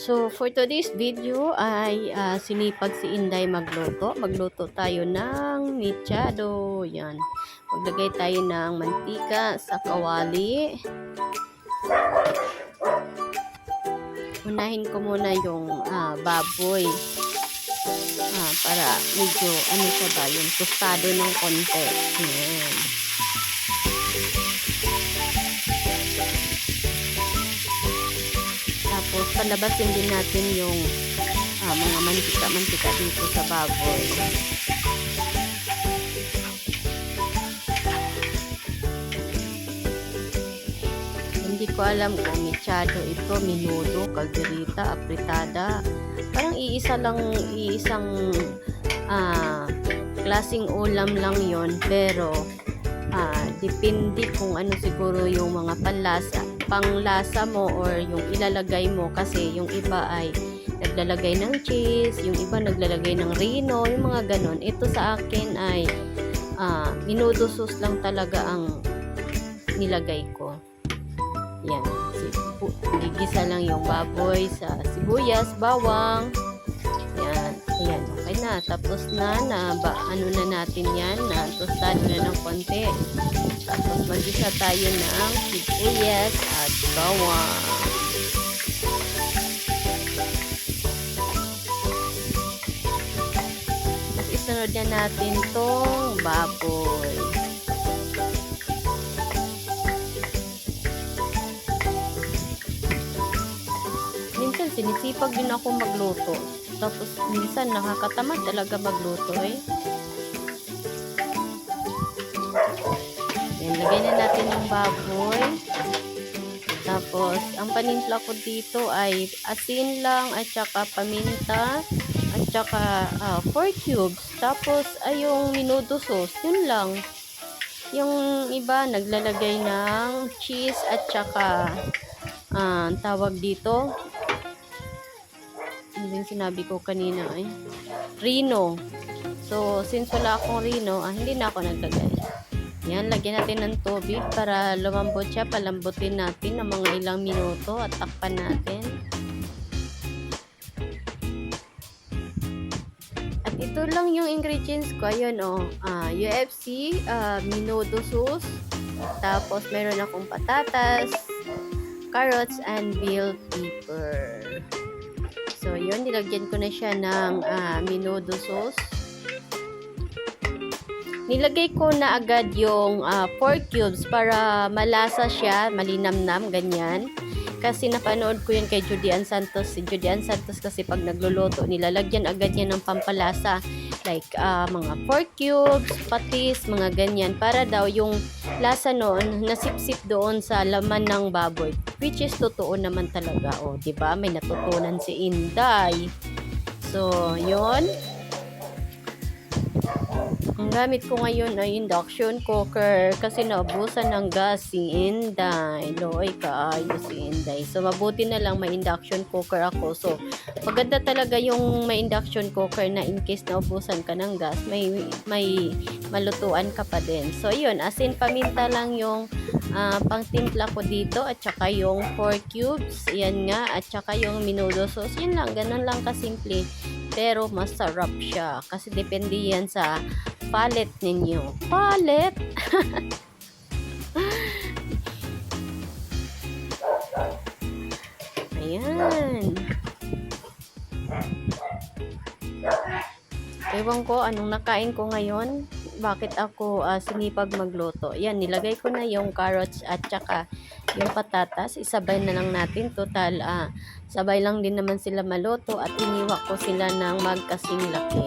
So, for today's video ay ah, sinipag si Inday magluto. Magluto tayo ng michado. Yan. Maglagay tayo ng mantika sa kawali. Unahin ko muna yung ah, baboy. Ah, para medyo, ano siya ba, yung tostado ng konti. Yan. Tapos, palabasin din natin yung ah, mga mantika-mantika dito sa baboy. Hindi ko alam kung michado ito, minudo, kalderita, apritada. Parang iisa lang, iisang ah, klasing ulam lang yon pero ah, depende kung ano siguro yung mga panlasa panglasa mo or yung ilalagay mo kasi yung iba ay naglalagay ng cheese, yung iba naglalagay ng rino, yung mga ganon. Ito sa akin ay ah, minudo sauce lang talaga ang nilagay ko. Yan. Gigisa lang yung baboy sa sibuyas, bawang. Tapos na, na ba, ano na natin yan, na tostado na ng konti. Tapos magisa tayo ng sibuyas at bawang. Isunod na natin tong baboy. Minsan sinisipag din ako magluto. Tapos minsan nakakatamad talaga magluto eh. Yan, lagyan na natin yung baboy. Tapos, ang panimpla ko dito ay asin lang at saka paminta at saka 4 cubes. Tapos, ay yung minudo sauce. Yun lang. Yung iba, naglalagay ng cheese at saka ang tawag dito. Ano yung sinabi ko kanina eh? Rino. So, since wala akong rino, ah, hindi na ako naglagay. Yan, lagyan natin ng tubig para lumambot siya. Palambutin natin ng mga ilang minuto at takpan natin. At ito lang yung ingredients ko. Ayun, oh. ah, UFC, ah, minudo sauce. Tapos, meron akong patatas, carrots, and bell pepper. So, yun. Nilagyan ko na siya ng ah, minudo sauce. Nilagay ko na agad yung 4 cubes para malasa siya, malinamnam, ganyan. Kasi napanood ko yun kay Judian Santos. Si Judian Santos kasi pag nagluluto, nilalagyan agad niya ng pampalasa. Like ah, mga 4 cubes, patis, mga ganyan. Para daw yung lasa noon nasipsip doon sa laman ng baboy. Which is totoo naman talaga. O, di ba May natutunan si Inday. So, yon ang gamit ko ngayon ay induction cooker kasi naubusan ng gas si Inday. Loy, kaayo si Inday. So, mabuti na lang may induction cooker ako. So, maganda talaga yung may induction cooker na in case naubusan ka ng gas, may, may malutuan ka pa din. So, yun. Asin paminta lang yung ah, pangtimpla ko dito at saka yung 4 cubes. Yan nga. At saka yung minudo sauce. Yun lang. Ganun lang kasimple. Pero masarap siya. Kasi depende yan sa palette ninyo. Palette! Ayan. Ewan ko anong nakain ko ngayon. Bakit ako ah, sinipag magluto. Yan, nilagay ko na yung carrots at saka yung patatas. Isabay na lang natin. Total, ah, sabay lang din naman sila maluto at iniwa ko sila ng magkasing laki.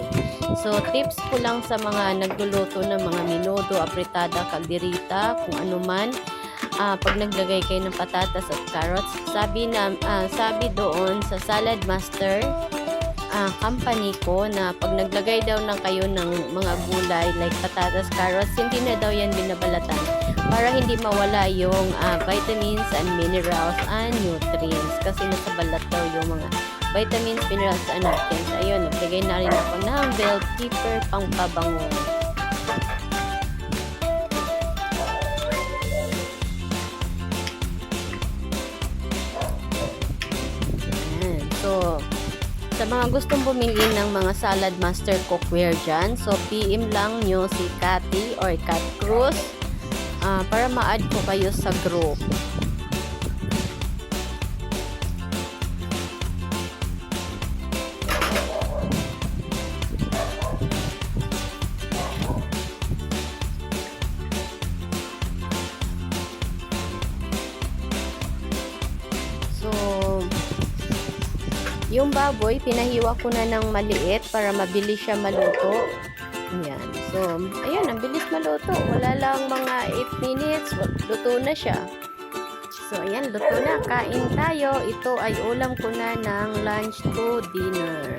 So, tips ko lang sa mga nagluluto ng mga minudo, apritada, kalderita, kung ano man. Ah, pag naglagay kayo ng patatas at carrots, sabi na ah, sabi doon sa Salad Master ah, company ko na pag naglagay daw ng kayo ng mga gulay like patatas, carrots, hindi na daw yan binabalatan para hindi mawala yung ah, vitamins and minerals and nutrients kasi nasa balat daw yung mga vitamins, minerals, and nutrients. Ayun, naglagay na rin ako ng bell pepper pang pabango. So, Sa mga gustong bumili ng mga Salad Master cookware dyan, so PM lang nyo si Cathy or Cat Cruz ah, para ma-add ko kayo sa group. Yung baboy, pinahiwa ko na ng maliit para mabilis siya maluto. Ayan. So, ayan, ang bilis maluto. Wala lang mga 8 minutes, luto na siya. So, ayan, luto na. Kain tayo. Ito ay ulam ko na ng lunch to dinner.